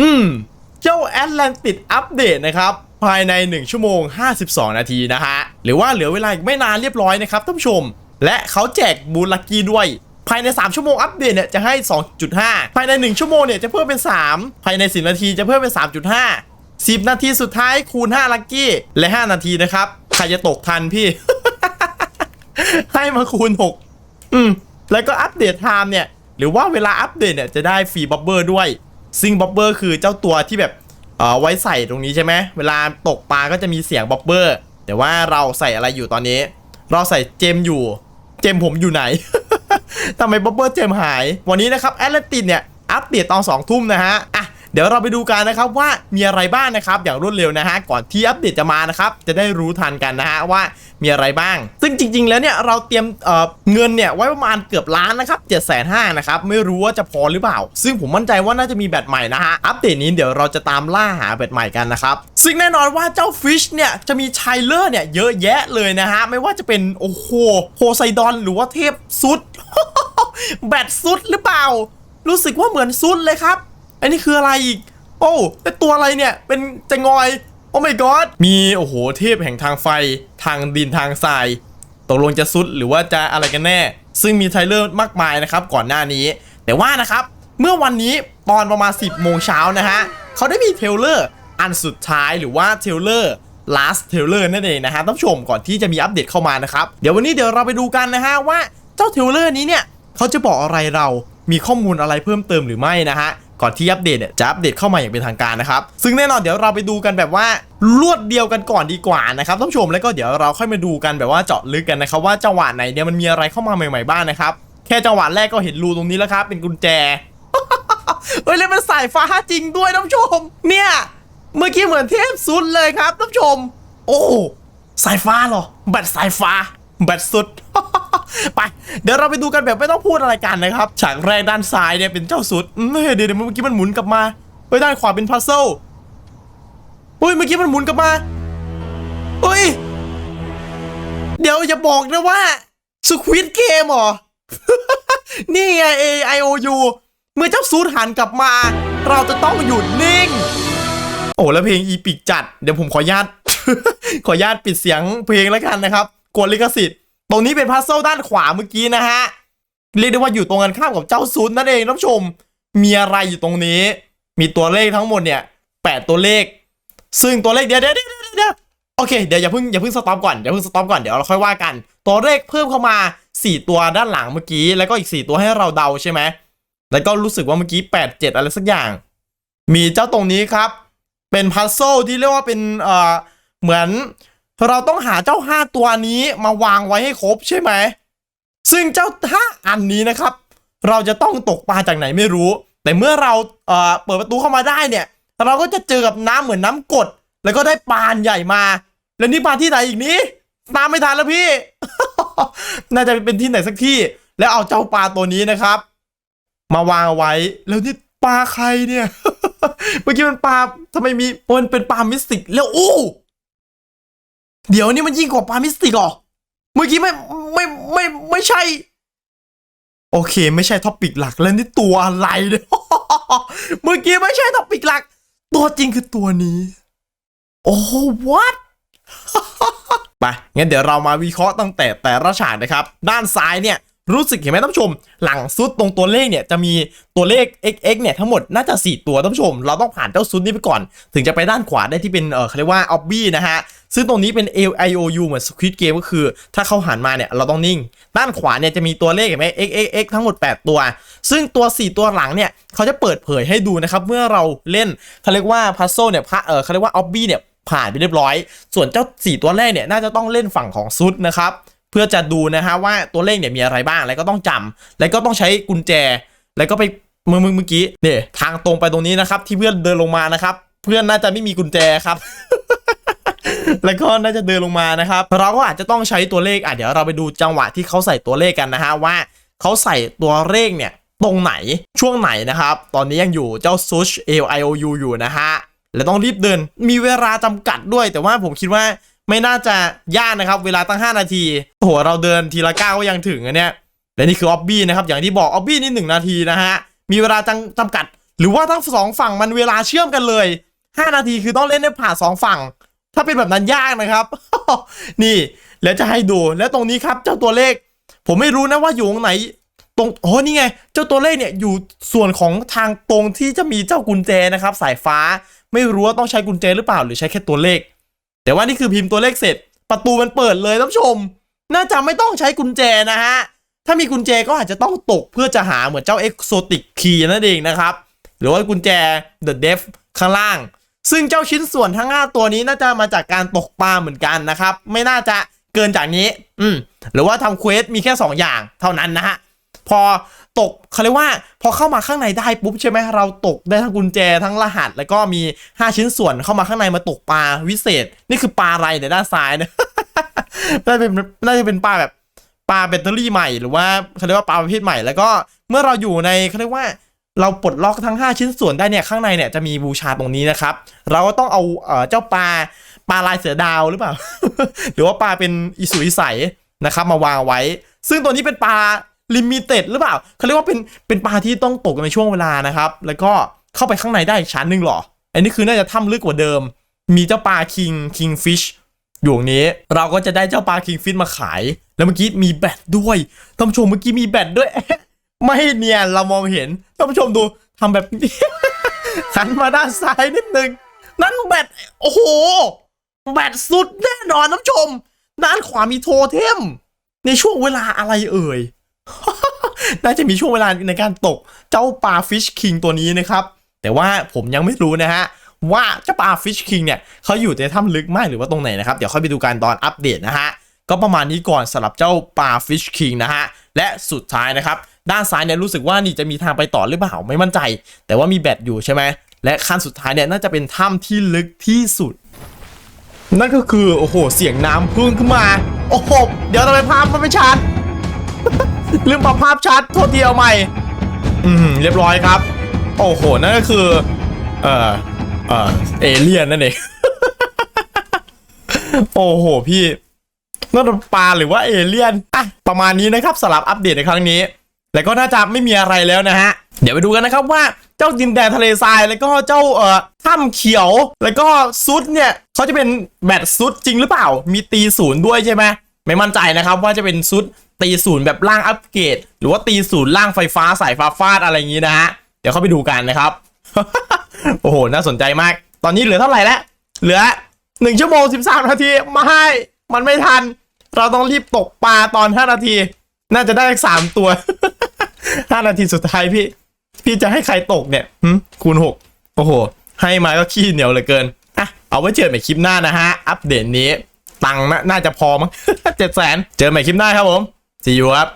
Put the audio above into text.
อืม เจ้าแอตแลนติดอัปเดตนะครับ ภายใน 1 ชั่วโมง 52 นาทีนะฮะ หรือว่าเหลือเวลาอีกไม่นานเรียบร้อยนะครับท่านผู้ชม และเขาแจกบูลลักกี้ด้วยภายใน 3 ชั่วโมงอัปเดตเนี่ยจะให้ 2.5 ภายใน 1 ชั่วโมงเนี่ยจะเพิ่มเป็น 3 ภายใน 10 นาทีจะเพิ่มเป็น 3.5 10 นาทีสุดท้ายคูณ 5 ลักกี้ และ 5 นาทีนะครับ ใครจะตกทันพี่ ให้มาคูณ 6 อืม แล้วก็อัปเดตไทม์เนี่ย หรือว่าเวลาอัปเดตเนี่ยจะได้ฟรีบับเบอร์ด้วย ซิงบ็อบเบอร์คือเจ้าตัวที่แบบเอ่อไว้ใส่ตรงนี้ใช่ไหมเวลาตกปลาก็จะมีเสียงบ็อบเบอร์แต่ว่าเราใส่อะไรอยู่ตอนนี้ เราใส่เจมอยู่ เจมผมอยู่ไหน ทำไมบ็อบเบอร์เจมหาย วันนี้นะครับแอตแลนตินเนี่ยอัปเดตตอน2ทุ่มนะฮะอะ เดี๋ยวเราไปดูกันนะครับว่ามีอะไรบ้างนะครับ อย่างรวดเร็วนะฮะก่อนที่อัปเดตจะมานะครับจะได้รู้ทันกันนะฮะว่ามีอะไรบ้าง ซึ่งจริง ๆ แล้วเนี่ยเราเตรียมเเงินเนี่ยไว้ประมาณเกือบล้านนะครับเจ็ดแสนห้านะครับไม่รู้ว่าจะพอหรือเปล่า ซึ่งผมมั่นใจว่าน่าจะมีแบตใหม่นะฮะอัปเดตนี้เดี๋ยวเราจะตามล่าหาแบตใหม่กันนะครับซึ่งแน่นอนว่าเจ้าฟิชเนี่ยจะมีไชเลอร์เนี่ยเยอะแยะเลยนะฮะไม่ว่าจะเป็นโอ้โหโพไซดอนหรือว่าเทพซุด แบตซุดหรือเปล่า รู้สึกว่าเหมือนซุดเลยครับ อันนี้คืออะไรอีก โอ้แต่ตัวอะไรเนี่ย เป็นจะงอย โอ้ my god มีโอ้โหเทพแห่งทางไฟ ทางดินทางทราย ตกลงจะซุดหรือว่าจะอะไรกันแน่ ซึ่งมีไทเลอร์มากมายนะครับก่อนหน้านี้ แต่ว่านะครับ เมื่อวันนี้ตอนประมาณ 10 โมงเช้านะฮะเขาได้มีเทเลอร์อันสุดท้ายหรือว่าเทเลอร์ last trailer นั่นเองนะฮะท่านผู้ชมก่อนที่จะมีอัปเดตเข้ามานะครับ เดี๋ยววันนี้เดี๋ยวเราไปดูกันนะฮะว่าเจ้าเทเลอร์นี้เนี่ยเขาจะบอกอะไรเรา มีข้อมูลอะไรเพิ่มเติมหรือไม่นะฮะ ก่อนที่อัปเดตเนี่ยจะอัปเดตเข้ามาอย่างเป็นทางการนะครับ ซึ่งแน่นอนเดี๋ยวเราไปดูกันแบบว่ารวดเดียวกันก่อนดีกว่านะครับท่านผู้ชมแล้วก็เดี๋ยวเราค่อยมาดูกันแบบว่าเจาะลึกกันนะครับว่าจังหวะไหนเนี่ยมันมีอะไรเข้ามาใหม่ๆบ้างนะครับแค่จังหวะแรกก็เห็นรูตรงนี้แล้วครับเป็นกุญแจเฮ้ยแล้วมันสายฟ้าจริงด้วยท่านผู้ชม เนี่ยเมื่อกี้เหมือนเทพสุดเลยครับท่านผู้ชม โอ้สายฟ้าเหรอแบตสายฟ้าแบตสุด ไป เดี๋ยวเราไปดูกันแบบไม่ต้องพูดอะไรกันนะครับฉากแรกด้านซ้ายเนี่ยเป็นเจ้าสุดเฮ้ยเดี๋ยวเดี๋ยวเมื่อกี้มันหมุนกลับมาเฮ้ยด้านขวาเป็นพัซเซิลเฮ้ยเมื่อกี้มันหมุนกลับมาเฮ้ยเดี๋ยวอย่าบอกนะว่าสควิตเกมเหรอ นี่ไง A I O U เมื่อเจ้าซูดหันกลับมา เราจะต้องหยุดนิ่ง โอ้แล้วเพลงอีปิกจัด เดี๋ยวผมขอญาตขอญาตปิดเสียงเพลงแล้วกันนะครับกดลิขสิทธิ์ ตรงนี้เป็นพัซเซิลด้านขวาเมื่อกี้นะฮะ เรียกได้ว่าอยู่ตรงกันข้ามกับเจ้าซูดนั่นเองท่านผู้ชม มีอะไรอยู่ตรงนี้ มีตัวเลขทั้งหมดเนี่ยแปดตัวเลข ซึ่งตัวเลขเดี๋ยวเดี๋ยวเดี๋ยวเดี๋ยวโอเคเดี๋ยวอย่าเพิ่งอย่าเพิ่งสต็อปก่อนอย่าเพิ่งสต็อปก่อนเดี๋ยวเราค่อยว่ากัน ตัวเลขเพิ่มเข้ามา 4 ตัวด้านหลังเมื่อกี้ แล้วก็อีก 4 ตัวให้เราเดาใช่ไหมแล้วก็รู้สึกว่าเมื่อกี้ 8 7 อะไรสักอย่าง มีเจ้าตรงนี้ครับ เป็นพัซโซลที่เรียกว่าเป็นเอ่อเหมือน เราต้องหาเจ้า 5 ตัวนี้มาวางไว้ให้ครบใช่ไหม ซึ่งเจ้าห้าอันนี้นะครับ เราจะต้องตกปลาจากไหนไม่รู้ แต่เมื่อเราเอ่อเปิดประตูเข้ามาได้เนี่ย เราก็จะเจอกับน้ำเหมือนน้ำกด แล้วก็ได้ปลาใหญ่มา แล้วนี่ปลาที่ไหนอีกนี้ตามไม่ทันแล้วพี่ น่าจะเป็นที่ไหนสักที่ แล้วเอาเจ้าปลาตัวนี้นะครับ มาวางเอาไว้ แล้วนี่ปลาใครเนี่ย เมื่อกี้มันปลาทำไมมีมันเป็นปลามิสติกแล้วโอ้ เดี๋ยวนี้มันยิ่งกว่าปามิสติกหรอ เมื่อกี้ไม่ไม่ไม่ไม่ใช่ โอเค ไม่ใช่ท็อปิกหลักแล้วนี่ตัวอะไรเนี่ยเมื่อกี้ไม่ใช่ท็อปิกหลัก ตัวจริงคือตัวนี้ โอ้ what ไป งั้นเดี๋ยวเรามาวิเคราะห์ตั้งแต่แต่ละฉากนะครับ ด้านซ้ายเนี่ย รู้สึกเห็นไหมท่านผู้ชม หลังซุดตรงตัวเลขเนี่ยจะมีตัวเลข xx เนี่ยทั้งหมดน่าจะ 4 ตัวท่านผู้ชม เราต้องผ่านเจ้าซุดนี้ไปก่อน ถึงจะไปด้านขวาได้ที่เป็นเออเขาเรียกว่า o b b y นะฮะ ซึ่งตรงนี้เป็น A I O U เหมือน Squid Game ก็คือ ถ้าเขาหันมาเนี่ยเราต้องนิ่ง ด้านขวาเนี่ยจะมีตัวเลขเห็นไหม x x x ทั้งหมด 8 ตัว ซึ่งตัว 4 ตัวหลังเนี่ยเขาจะเปิดเผยให้ดูนะครับ เมื่อเราเล่นเขาเรียกว่า puzzle เนี่ยพะเออเขาเรียกว่า o b b y เนี่ยผ่านไปเรียบร้อย ส่วนเจ้า 4 ตัวแรกเนี่ยน่าจะต้องเล่นฝั่งของซุดนะครับเพื่อจะดูนะฮะว่าตัวเลขเนี่ยมีอะไรบ้าง แล้วก็ต้องจำแล้วก็ต้องใช้กุญแจ แล้วก็ไปเมื่อเมื่อเมื่อกี้เนี่ยทางตรงไปตรงนี้นะครับ ที่เพื่อนเดินลงมานะครับ เพื่อนน่าจะไม่มีกุญแจครับ แล้วก็น่าจะเดินลงมานะครับ เราก็อาจจะต้องใช้ตัวเลขอะเดี๋ยวเราไปดูจังหวะที่เขาใส่ตัวเลขกันนะฮะว่าเขาใส่ตัวเลขเนี่ยตรงไหนช่วงไหนนะครับ ตอนนี้ยังอยู่เจ้าซุช L I O U อยู่นะฮะแล้วต้องรีบเดินมีเวลาจำกัดด้วย แต่ว่าผมคิดว่าไม่น่าจะยากนะครับ เวลาตั้ง 5 นาทีโหเราเดินทีละก้าวก็ยังถึงอันเนี้ยและนี่คือออบบี้นะครับ อย่างที่บอกออบบี้นี่หนึ่งนาทีนะฮะ มีเวลาจำจำกัด หรือว่าทั้งสองฝั่งมันเวลาเชื่อมกันเลย 5 นาทีคือต้องเล่นได้ผ่านสองฝั่ง ถ้าเป็นแบบนั้นยากนะครับ นี่แล้วจะให้ดูแล้วตรงนี้ครับ เจ้าตัวเลข ผมไม่รู้นะว่าอยู่ตรงไหน ตรงโอ๋อนี่ไง เจ้าตัวเลขเนี่ยอยู่ส่วนของทางตรงที่จะมีเจ้ากุญแจนะครับ สายฟ้าไม่รู้ว่าต้องใช้กุญแจหรือเปล่าหรือใช้แค่ตัวเลข แต่ว่านี่คือพิมพ์ตัวเลขเสร็จ ประตูมันเปิดเลยท่านผู้ชม น่าจะไม่ต้องใช้กุญแจนะฮะถ้ามีกุญแจก็อาจจะต้องตกเพื่อจะหาเหมือนเจ้า Exotic Key นั่นเองนะครับ หรือว่ากุญแจ The Def ข้างล่าง ซึ่งเจ้าชิ้นส่วนทั้ง 5 ตัวนี้น่าจะมาจากการตกปลาเหมือนกันนะครับ ไม่น่าจะเกินจากนี้ อืมหรือว่าทำเควสมีแค่ 2 อย่างเท่านั้นนะฮะ พอตกเขาเรียกว่าพอเข้ามาข้างในได้ปุ๊บใช่ไหมเราตกได้ทั้งกุญแจทั้งรหัส แล้วก็มี 5 ชิ้นส่วนเข้ามาข้างในมาตกปลาวิเศษ นี่คือปลาอะไรในด้านซ้ายเนี่ยน่าจะเป็นน่าจะเป็นปลาแบบปลาแบตเตอรี่ใหม่หรือว่าเขาเรียกว่าปลาประเภทใหม่แล้วก็เมื่อเราอยู่ในเขาเรียกว่า เราปลดล็อกทั้ง 5 ชิ้นส่วนได้เนี่ยข้างในเนี่ยจะมีบูชาตรงนี้นะครับ เราก็ต้องเอาเจ้าปลาปลาลายเสือดาวหรือเปล่า หรือว่าปลาเป็นอิสุอิสัยนะครับ มาวางไว้ ซึ่งตัวนี้เป็นปลาลิมิเต็ดหรือเปล่าเขาเรียกว่าเป็นเป็นปลาที่ต้องตกในช่วงเวลานะครับ แล้วก็เข้าไปข้างในได้ชั้นหนึ่งหรอ อันนี้คือน่าจะถ้ำลึกกว่าเดิม มีเจ้าปลาคิงคิงฟิชอยู่ตรงนี้ เราก็จะได้เจ้าปลาคิงฟิชมาขาย แล้วเมื่อกี้มีแบตด้วยท่านผู้ชมเมื่อกี้มีแบตด้วย ไม่เนียนเรามองเห็นท่านผู้ชมดูทำแบบนี้หันมาด้านซ้ายนิดนึง นั่นแบตโอ้โห แบตสุดแน่นอนท่านผู้ชมด้านขวามีโทเทม ในช่วงเวลาอะไรเอ่ย น่าจะมีช่วงเวลาในการตกเจ้าปลาฟิชคิงตัวนี้นะครับ แต่ว่าผมยังไม่รู้นะฮะว่าเจ้าปลาฟิชคิงเนี่ยเขาอยู่ในถ้ำลึกมากหรือว่าตรงไหนนะครับ เดี๋ยวค่อยไปดูกันตอนอัปเดตนะฮะ ก็ประมาณนี้ก่อนสำหรับเจ้าปลาฟิชคิงนะฮะ และสุดท้ายนะครับ ด้านซ้ายเนี่ยรู้สึกว่านี่จะมีทางไปต่อหรือเปล่าไม่มั่นใจ แต่ว่ามีแบตอยู่ใช่ไหมและขั้นสุดท้ายเนี่ยน่าจะเป็นถ้ำที่ลึกที่สุด นั่นก็คือโอ้โหเสียงน้ำพุ่งขึ้นมา โอ้โหเดี๋ยวทำไมภาพมันไม่ชัดลืมปรับภาพชัดโทษทีเอาใหม่ อืมเรียบร้อยครับ โอ้โหนั่นก็คือ เอ่อเอ่อเอเลี่ยนนั่นเองโอ้โหพี่ นั่นมันปลาหรือว่าเอเลี่ยนอะประมาณนี้นะครับสำหรับอัปเดตในครั้งนี้ แล้วก็น่าจะไม่มีอะไรแล้วนะฮะ เดี๋ยวไปดูกันนะครับว่าเจ้าดินแดนทะเลทรายแล้วก็เจ้าเอ่อถ้ำเขียว แล้วก็ซุดเนี่ยเขาจะเป็นแบตซุดจริงหรือเปล่า มีตีศูนย์ด้วยใช่ไหมไม่มั่นใจนะครับว่าจะเป็นซุดตีศูนย์แบบล่างอัปเกรดหรือว่าตีศูนย์ล่างไฟฟ้าสายฟ้าฟาดอะไรอย่างนี้นะฮะเดี๋ยวเข้าไปดูกันนะครับ โอ้โห น่าสนใจมาก ตอนนี้เหลือเท่าไหร่แล้ว เหลือหนึ่งชั่วโมงสิบสามนาที ไม่ มันไม่ทัน เราต้องรีบตกปลาตอนห้านาที น่าจะได้สามตัวห้านาทีสุดท้ายพี่ พี่จะให้ใครตกเนี่ยหึคูณหกโอ้โห ให้มาก็ขี้เหนียวเหลือเกินอะเอาไว้เจอใหม่คลิปหน้านะฮะ อัปเดตนี้ ตังค์น่าน่าจะพอมั้งเจ็ดแสนเจอใหม่คลิปหน้าครับผม see you ครับ